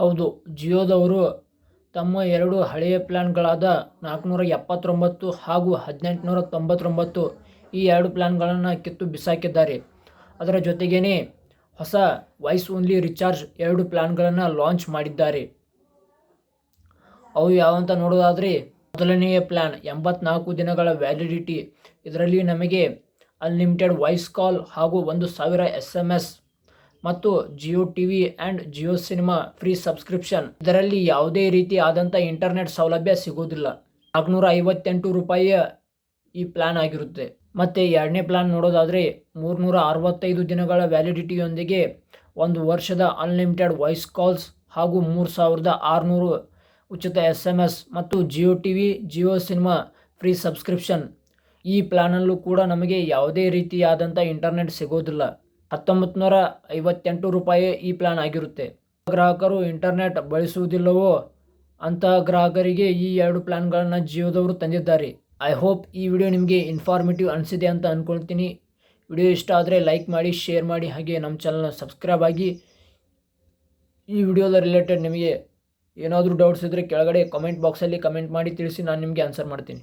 ಹೌದು, ಜಿಯೋದವರು ತಮ್ಮ ಎರಡು ಹಳೆಯ ಪ್ಲ್ಯಾನ್ಗಳಾದ ನಾಲ್ಕುನೂರ ಎಪ್ಪತ್ತೊಂಬತ್ತು ಹಾಗೂ ಹದಿನೆಂಟುನೂರ ತೊಂಬತ್ತೊಂಬತ್ತು ಈ ಎರಡು ಪ್ಲ್ಯಾನ್ಗಳನ್ನು ಕಿತ್ತು ಬಿಸಾಕಿದ್ದಾರೆ. ಅದರ ಜೊತೆಗೇ ಹೊಸ ವಾಯ್ಸ್ ಓನ್ಲಿ ರಿಚಾರ್ಜ್ ಎರಡು ಪ್ಲ್ಯಾನ್ಗಳನ್ನು ಲಾಂಚ್ ಮಾಡಿದ್ದಾರೆ. ಅವು ಯಾವಂತ ನೋಡೋದಾದರೆ ಮೊದಲನೆಯ ಪ್ಲ್ಯಾನ್ ಎಂಬತ್ನಾಲ್ಕು ದಿನಗಳ ವ್ಯಾಲಿಡಿಟಿ. ಇದರಲ್ಲಿ ನಮಗೆ ಅನ್ಲಿಮಿಟೆಡ್ ವಾಯ್ಸ್ ಕಾಲ್ ಹಾಗೂ ಒಂದು ಸಾವಿರ ಎಸ್ ಎಂ ಎಸ್ ಮತ್ತು Jio T V and Jio cinema free subscription ಇದರಲ್ಲಿ ಯಾವುದೇ ರೀತಿ ಆದಂಥ ಇಂಟರ್ನೆಟ್ ಸೌಲಭ್ಯ ಸಿಗೋದಿಲ್ಲ ನಾಲ್ಕುನೂರ ಐವತ್ತೆಂಟು ರೂಪಾಯಿಯ ಈ ಪ್ಲ್ಯಾನ್ ಆಗಿರುತ್ತೆ. ಮತ್ತು ಎರಡನೇ ಪ್ಲ್ಯಾನ್ ನೋಡೋದಾದರೆ ಮೂರುನೂರ ಅರವತ್ತೈದು ದಿನಗಳ ವ್ಯಾಲಿಡಿಟಿಯೊಂದಿಗೆ ಒಂದು ವರ್ಷದ ಅನ್ಲಿಮಿಟೆಡ್ ವಾಯ್ಸ್ ಕಾಲ್ಸ್ ಹಾಗೂ ಮೂರು ಸಾವಿರದ ಆರುನೂರು ಉಚಿತ ಎಸ್ ಎಂ ಎಸ್ ಮತ್ತು Jio T V Jio cinema free subscription ಈ ಪ್ಲ್ಯಾನಲ್ಲೂ ಕೂಡ ನಮಗೆ ಯಾವುದೇ ರೀತಿಯಾದಂಥ ಇಂಟರ್ನೆಟ್ ಸಿಗೋದಿಲ್ಲ. ಹತ್ತೊಂಬತ್ತು ನೂರ ಐವತ್ತೆಂಟು ರೂಪಾಯಿ ಈ ಪ್ಲಾನ್ ಆಗಿರುತ್ತೆ. ಗ್ರಾಹಕರು ಇಂಟರ್ನೆಟ್ ಬಳಸುವುದಿಲ್ಲವೋ ಅಂತಹ ಗ್ರಾಹಕರಿಗೆ ಈ ಎರಡು ಪ್ಲ್ಯಾನ್ಗಳನ್ನು ಜಿಯೋದವರು ತಂದಿದ್ದಾರೆ. ಐ ಹೋಪ್ ಈ ವಿಡಿಯೋ ನಿಮಗೆ ಇನ್ಫಾರ್ಮೇಟಿವ್ ಅನಿಸಿದೆ ಅಂತ ಅಂದ್ಕೊಳ್ತೀನಿ ವಿಡಿಯೋ ಇಷ್ಟ ಆದರೆ ಲೈಕ್ ಮಾಡಿ ಶೇರ್ ಮಾಡಿ, ಹಾಗೆ ನಮ್ಮ ಚಾನಲ್ನ ಸಬ್ಸ್ಕ್ರೈಬ್ ಆಗಿ. ಈ ವಿಡಿಯೋದ ರಿಲೇಟೆಡ್ ನಿಮಗೆ ಏನಾದರೂ ಡೌಟ್ಸ್ ಇದ್ದರೆ ಕೆಳಗಡೆ ಕಮೆಂಟ್ ಬಾಕ್ಸಲ್ಲಿ ಕಮೆಂಟ್ ಮಾಡಿ ತಿಳಿಸಿ ನಾನು ನಿಮಗೆ ಆನ್ಸರ್ ಮಾಡ್ತೀನಿ.